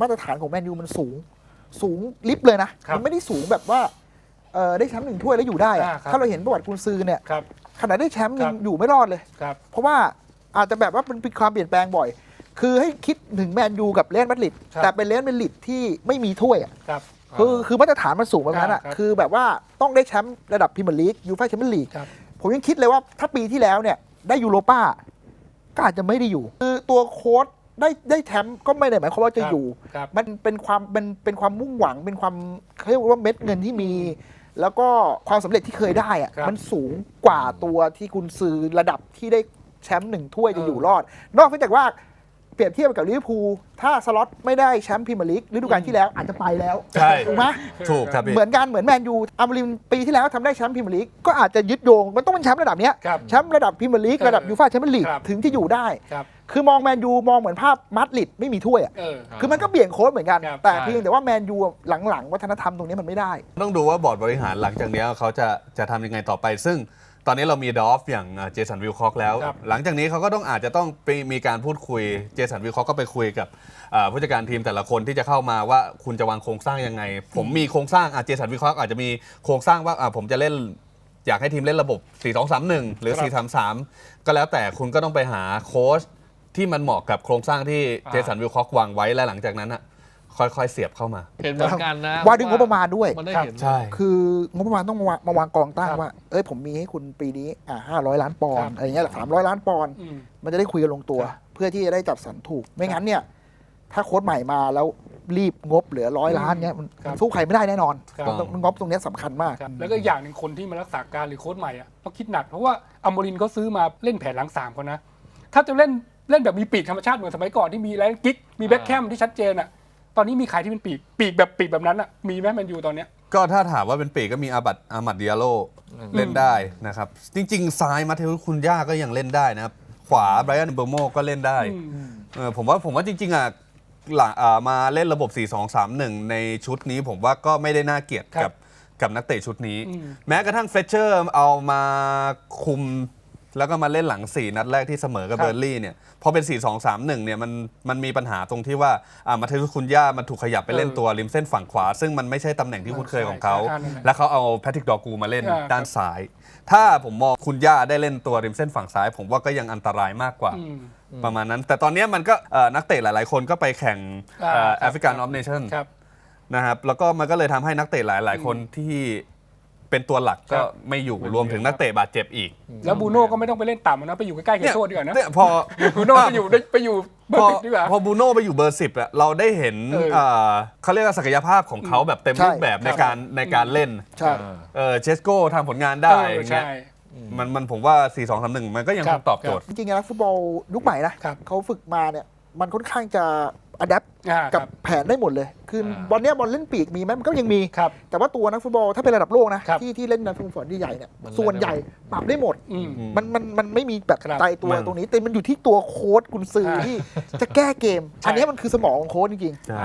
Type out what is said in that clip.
มาตรฐานของแมนยูมันสูง สูงลิฟต์เลยนะ ครับมัไม่ได้สูงแบบว่าเออได้แชมป์หนึ่งถ้วยแล้วอยู่ได้อะอ่าครับ ถ้าเราเห็นประวัติกุนซือเนี่ยครับ ขนาดได้แชมป์ยังครับ อยู่ไม่รอดเลย ครับ เพราะว่าอาจจะแบบว่ามันเป็นความเปลี่ยนแปลงบ่อย คือให้คิดถึงแมนยูกับเรอัลมาดริดครับ แต่เป็นเรอัลมาดริดที่ไม่มีถ้วยอะ ครับ คือคือมาตรฐานมันสูงแบบนั้นอะ ครับคือแบบว่าต้องได้แชมป์ระดับพรีเมียร์ลีกยูฟ่าแชมเปี้ยนลีก ครับ ผมยังคิดเลยว่าถ้าปีที่แล้วเนี่ย ได้ยูโรป้าก็อาจจะไม่ได้อยู่ คือตัวโค้ด ได้ได้แชมป์ก็ไม่ได้หมายความว่าจะครับอยู่ ครับ มันเป็นความเป็นเป็นความมุ่งหวังเป็นความเขาเรียกว่าเม็ดเงินที่มี แล้วก็ความสำเร็จที่เคยได้อะครับมันสูงกว่าตัวที่คุณซื้อระดับที่ได้แชมป์หนึ่งถ้วยจะอยู่รอด นอกจากว่าเปรียบเทียบกับลิเวอร์พูลถ้าสล็อตไม่ได้แชมป์พรีเมียร์ลีกฤดูกาลที่แล้วอาจจะไปแล้วใช่ ถูกไหม ถูกครับพี่ เหมือนกันเหมือนแมนยูอามาริมปีที่แล้วทำได้แชมป์พรีเมียร์ลีกก็อาจจะยึดโยง มันต้องเป็นแชมป์ระดับเนี้ยครับแชมป์ระดับพรีเมียร์ลีกเออระดับยูฟ่าแชมเปี้ยนลีก ครับถึงที่อยู่ได้ ครับ คือมองแมนยูมองเหมือนภาพมาดริดไม่มีถ้วยอะเออ คือมันก็เบี่ยงโค้ดเหมือนกัน ครับแต่ใช่ เพียงแต่ว่าแมนยูหลังๆ วัฒนธรรมตรงนี้มันไม่ได้ ต้องดูว่าบอร์ดบริหารหลังจากเนี้ยเขาจะจะทำยังไงต่อไป ซึ่งตอนนี้เรามีดอฟอย่างเจสันวิลคอกแล้ว ครับ หลังจากนี้เขาก็ต้องอาจจะต้องไปมีการพูดคุยเจสันวิลคอกก็ไปคุยกับอ่าผู้จัดการทีมแต่ละคนที่จะเข้ามาว่าคุณจะวางโครงสร้างยังไง ผมมีโครงสร้างเจสันวิลคอกอาจจะมีโครงสร้างว่าอ่าผมจะเล่น อยากให้ทีมเล่นระบบ 4-2-3-1 หรือครับ4-3-3 ก็แล้วแต่คุณก็ต้องไปหาโค้ช ที่มันเหมาะกับโครงสร้างที่อ่าเจสันวิลคอกวางไว้และหลังจากนั้นอะค่อยๆเสียบเข้ามา เห็นเหมือนกันนะว่าด้วยงบประมาณด้วย มันได้เห็น ใช่ คืองบประมาณต้องมาวางมาวางกองตั้งครับว่า เอ้ยผมมีให้คุณปีนี้อ่าห้าร้อยล้านปอนครัด์บอะไรเงี้ยสามร้อยล้านปอนด์อืมมันจะได้คุยกันลงตัว ครับเพื่อที่จะได้จัดสรรถูก ไม่งั้นเนี่ย ถ้าโค้ดใหม่มาแล้วรีบงบเหลือร้อยล้านเนี่ยมันครับ สู้ใครไม่ได้แน่นอนครับมันต้องงบตรงเนี้ยสำคัญมาก ครับแล้วก็อย่างหนึ่งคนที่มารักษาการหรือโค้ชใหม่อะต้องคิดหนักเพราะว่าอัมโมรินเขาซื้อมาเล่นแผนหลังสามคนนะ ถ้าจะเล่น เล่นแบบมีปีกธรรมชาติเหมือนสมัยก่อนที่มีแลนกิ๊กมีแบ็คแคมที่ชัดเจนอะ ตอนนี้มีใครที่เป็นปีกปีกแบบปีกแบบนั้นอะมีไหมแมนยูตอนเนี้ย ก็ถ้าถามว่าเป็นปีกก็มีอาบัตอามัดเดียโลเล่นได้นะครับ จริง ๆ ซ้ายมาเทวคุณย่าก็ยังเล่นได้นะครับ ขวาไบรอันเบอร์โมก็เล่นได้อืมเออผมว่าผมว่าจริง ๆ อะหลังอ่ามาเล่นระบบ 4-2-3-1 ในชุดนี้ผมว่าก็ไม่ได้น่าเกลียดครักับบกับนักเตะชุดนี้อืมแม้กระทั่งเฟเชอร์เอามาคุม แล้วก็มาเล่นหลัง 4 นัดแรกที่เสมอกับครับเบอร์ลี่เนี่ยพอเป็น 4-2-3-1เนี่ยมันมันมีปัญหาตรงที่ว่าอ่ามาเทวคุณย่ามันถูกขยับไปเล่นตัวริมเส้นฝั่งขวา ซึ่งมันไม่ใช่ตำแหน่งที่คุ้นเคยของเขาใช่ใช่แล้วเขาเอาแพทริกดอกูมาเล่นอ่าด้านซ้าย ถ้าผมมองคุณย่าได้เล่นตัวริมเส้นฝั่งซ้าย ผมว่าก็ยังอันตรายมากกว่าอืมประมาณนั้น แต่ตอนนี้มันก็เอ่อนักเตะหลายๆ คนก็ไปแข่งอ่าแอฟริกันออฟเนชั่นครับนะครับแล้วก็มันก็เลยทำให้นักเตะหลาย ๆ คนที่ เป็นตัวหลักก็ครับไม่อยู่รวมถึงนักเตะบาดเจ็บอีกแล้วบูโน่ก็ไม่ต้องไปเล่นต่ำนะ ไปอยู่ใกล้ๆเคโซดีกว่านะเนี่ยพอบูโน่ไปอยู่ไปอยู่เบอพอร์สิบดีกว่าพอบูโน่ไปอยู่เบอร์สิบอะเราได้เห็นเออเอ่อเขาเรียกว่าศักยภาพของเขาแบบเต็มใช่รูปแบบในการในการเล่นใช่เออเจสโก้ทำผลงานได้เอออย่างเงี้ยใช่มันมันผมว่า 4 2 3 1 มันก็ยังครับคงตอบโจทย์ จริงๆนักฟุตบอลยุคใหม่นะครับเขาฝึกมาเนี่ย มันค่อนข้างจะ อัดแอปอ่ากับครับ แผนได้หมดเลย คืออาบอลเนี้ยบอลเล่นปีกมีไหมมันก็ยังมี ครับ แต่ว่าตัวนักฟุตบอลถ้าเป็นระดับโลกนะครับ ที่ที่เล่นในฟุตบอลที่ใหญ่เนี่ยมันเล่นส่วนใหญ่ปรับได้หมด อืมมันมันมันไม่มีแบบครับใจตัวมัน ตรงนี้แต่มันอยู่ที่ตัวโค้ดกุนซือใช่ที่จะแก้เกม ใช่ อันเนี้ยมันคือสมองของโค้ดจริงๆ ใช่